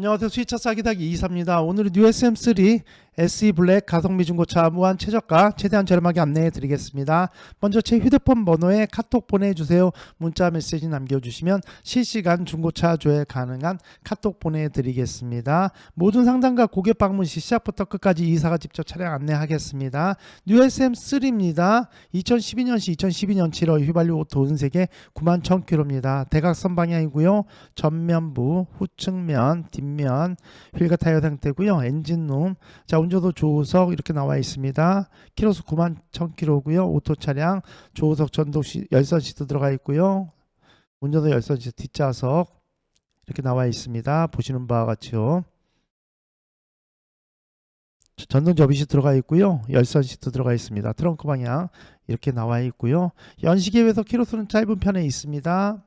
안녕하세요. 수위차 싸기다기 이사입니다. 오늘은 USM3 SE 블랙 가성비 중고차 무한 최저가 최대한 저렴하게 안내해 드리겠습니다. 먼저 제 휴대폰 번호에 카톡 보내주세요. 문자 메시지 남겨주시면 실시간 중고차 조회 가능한 카톡 보내드리겠습니다. 모든 상담과 고객 방문 시 시작부터 끝까지 이사가 직접 차량 안내하겠습니다. USM3입니다. 2012년시 2012년 7월 휘발유 오토 은색의 9만 1000km입니다. 대각선 방향이고요. 전면부, 후측면, 뒷면 휠과 타이어 상태고요. 엔진룸, 자 운전도 조우석 이렇게 나와 있습니다. 키로수 9만 1000km고요. 오토 차량 조우석 전동 시, 열선 시트 들어가 있고요. 운전도 열선 시트 뒷좌석 이렇게 나와 있습니다. 보시는 바와 같이요. 전동 접이시 들어가 있고요. 열선 시트 들어가 있습니다. 트렁크 방향 이렇게 나와 있고요. 연식에 비해서 키로수는 짧은 편에 있습니다.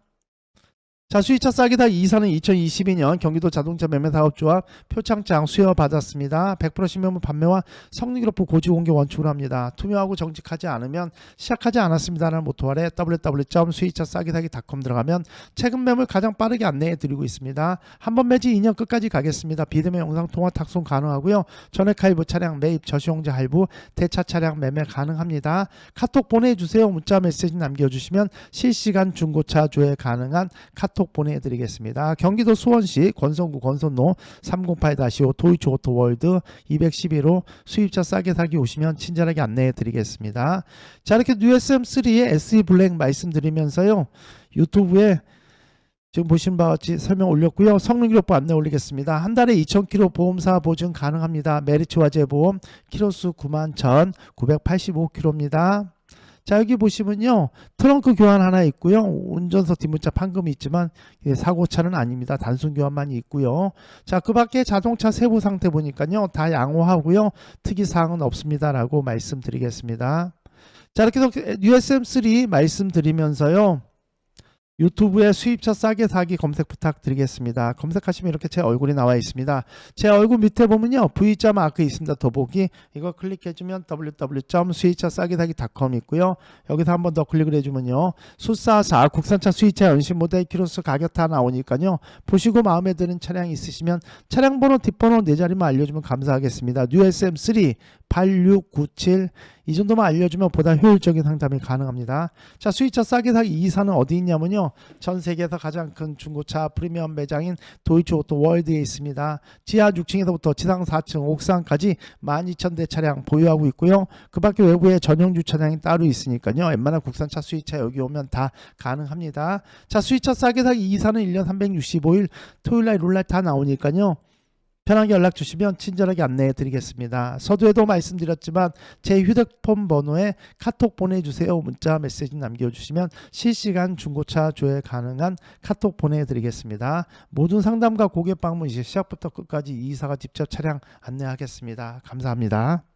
자 수위차 싸기다 이사는 2022년 경기도 자동차 매매사업조합 표창장 수여받았습니다. 100% 신명문 판매와 성능기록부 고지 공개 원칙으로 합니다. 투명하고 정직하지 않으면 시작하지 않았습니다라는 모토 아래 www.수위차싸기다기.com 들어가면 최근 매물 가장 빠르게 안내해 드리고 있습니다. 한 번 매지 2년 끝까지 가겠습니다. 비대면 영상 통화 탁송 가능하고요. 전액 할부 차량 매입 저시용자 할부 대차 차량 매매 가능합니다. 카톡 보내주세요. 문자 메시지 남겨주시면 실시간 중고차 조회 가능한 카톡 보내드리겠습니다. 경기도 수원시 권성구 권선로 308-5 도이치 오토월드 211호 수입차 싸게 사기 오시면 친절하게 안내해 드리겠습니다. 자 이렇게 USM3의 SE 블랙 말씀드리면서요. 유튜브에 지금 보신 바와 같이 설명 올렸고요. 성능 기록부 안내 올리겠습니다. 한 달에 2,000km 보험사 보증 가능합니다. 메리츠 화재 보험 키로수 91,985km입니다. 자 여기 보시면요. 트렁크 교환 하나 있고요. 운전석 뒷문자 판금이 있지만 이게 사고차는 아닙니다. 단순 교환만 있고요. 자 그 밖에 자동차 세부 상태 보니까요. 다 양호하고요. 특이 사항은 없습니다 라고 말씀드리겠습니다. 자 이렇게 해서 USM3 말씀드리면서요 유튜브에 수입차 싸게 사기 검색 부탁드리겠습니다. 검색하시면 이렇게 제 얼굴이 나와 있습니다. 제 얼굴 밑에 보면요. V자 마크 있습니다. 더보기 이거 클릭해주면 www.수입차 싸게 사기.com 있고요. 여기서 한 번 더 클릭을 해주면요. 수사사 국산차 수입차 연식 모델 키로수 가격 다 나오니까요. 보시고 마음에 드는 차량 있으시면 차량 번호 뒷번호 네 자리만 알려주면 감사하겠습니다. USM3 8697이 정도만 알려주면 보다 효율적인 상담이 가능합니다. 자, 수입차 싸게 사기 이사는 어디 있냐면요. 전 세계에서 가장 큰 중고차 프리미엄 매장인 도이치 오토 월드에 있습니다. 지하 6층에서부터 지상 4층, 옥상까지 12,000대 차량 보유하고 있고요. 그 밖에 외부에 전용 주차장이 따로 있으니까요. 웬만한 국산차 수입차 여기 오면 다 가능합니다. 자, 수입차 싸게 사기 이사는 1년 365일 토요일 날 롤날 다 나오니까요. 편하게 연락 주시면 친절하게 안내해 드리겠습니다. 서두에도 말씀드렸지만 제 휴대폰 번호에 카톡 보내주세요. 문자 메시지 남겨주시면 실시간 중고차 조회 가능한 카톡 보내드리겠습니다. 모든 상담과 고객 방문 이제 시작부터 끝까지 이사가 직접 차량 안내하겠습니다. 감사합니다.